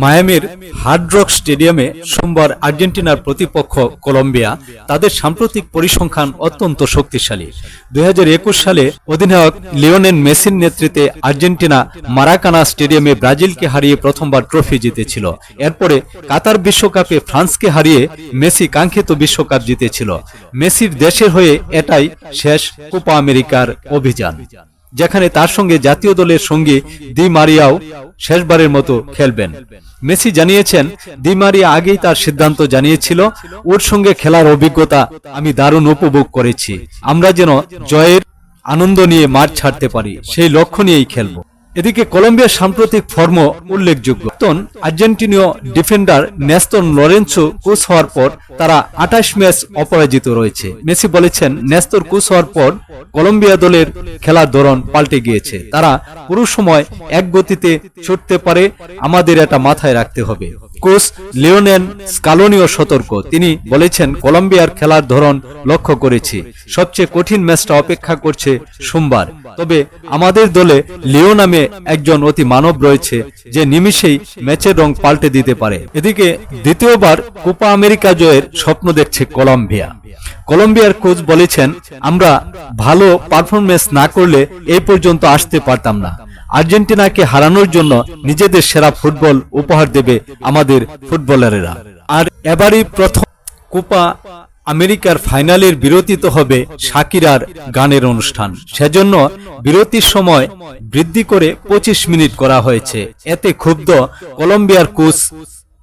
মায়ামির hard rock স্টেডিয়ামে সোমবার আর্জেন্টিনার প্রতিপক্ষ কলম্বিয়া তাদের সাম্প্রতিক পরিসংখ্যান অত্যন্ত শক্তিশালী। দুই সালে অধিনায়ক লিওনেন মেসির নেতৃত্বে আর্জেন্টিনা মারাকানা স্টেডিয়ামে ব্রাজিলকে হারিয়ে প্রথমবার ট্রফি জিতেছিল। এরপরে কাতার বিশ্বকাপে ফ্রান্সকে হারিয়ে মেসি কাঙ্ক্ষিত বিশ্বকাপ জিতেছিল। মেসির দেশের হয়ে এটাই শেষ কোপা আমেরিকার অভিযান। যেখানে তার সঙ্গে জাতীয় দলের সঙ্গে দি মারিয়াও শেষবারের মতো খেলবেন। মেসি জানিয়েছেন, দি মারিয়া আগেই তার সিদ্ধান্ত জানিয়েছিল, ওর সঙ্গে খেলার অভিজ্ঞতা আমি দারুণ উপভোগ করেছি। আমরা যেন জয়ের আনন্দ নিয়ে মাঠ ছাড়তে পারি, সেই লক্ষ্য নিয়েই খেলব। এদিকে কলম্বিয়ার সাম্প্রতিক ফর্ম উল্লেখযোগ্য। আর্জেন্টিনীয় ডিফেন্ডার নেস্তন লরেন্সো কোচ হওয়ার পর তারা আঠাশ ম্যাচ অপরাজিত রয়েছে। মেসি বলেছেন নেস্তর কোচ হওয়ার পর কলম্বিয়া দলের খেলার ধরন পাল্টে গিয়েছে। তারা পুরো সময় এক গতিতে ছুটতে পারে, আমাদের এটা মাথায় রাখতে হবে। কোচ লিওনেন স্কালোনিও সতর্ক। তিনি বলেছেন, কলম্বিয়ার খেলার ধরন লক্ষ্য করেছি। সবচেয়ে কঠিন ম্যাচটা অপেক্ষা করছে সোমবার। তবে আমাদের দলে লিও নামে একজন অতি মানব রয়েছে, যে নিমিষেই ম্যাচের রং পাল্টে দিতে পারে। এদিকে দ্বিতীয়বার কোপা আমেরিকা জয়ের স্বপ্ন দেখছে কলম্বিয়া। কলম্বিয়ার কোচ বলেছেন, আমরা ভালো পারফরমেন্স না করলে এই পর্যন্ত আসতে পারতাম না। আর্জেন্টিনাকে হারানোর জন্য নিজেদের সেরা ফুটবল উপহার দেবে আমাদের ফুটবলারেরা। আর এবারই প্রথম কোপা আমেরিকার ফাইনালের বিরতিতে হবে শাকিরার গানের অনুষ্ঠান। সেজন্য বিরতির সময় বৃদ্ধি করে পঁচিশ মিনিট করা হয়েছে। এতে ক্ষুব্ধ কলম্বিয়ার কোচ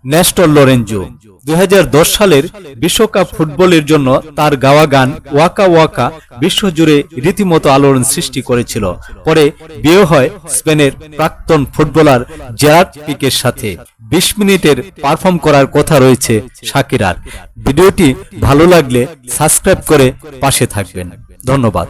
নেস্টর লরেঞ্জো দুই হাজার দশ সালের বিশ্বকাপ ফুটবলের জন্য তার গাওয়া গান ওয়াকা ওয়াকা বিশ্বজুড়ে রীতিমতো আলোড়ন সৃষ্টি করেছিল। পরে বিয়ে হয় স্পেনের প্রাক্তন ফুটবলার জেরার্ড পিকের সাথে। বিশ মিনিটের পারফর্ম করার কথা রয়েছে শাকিরার ভিডিওটি ভালো লাগলে সাবস্ক্রাইব করে পাশে থাকবেন। ধন্যবাদ।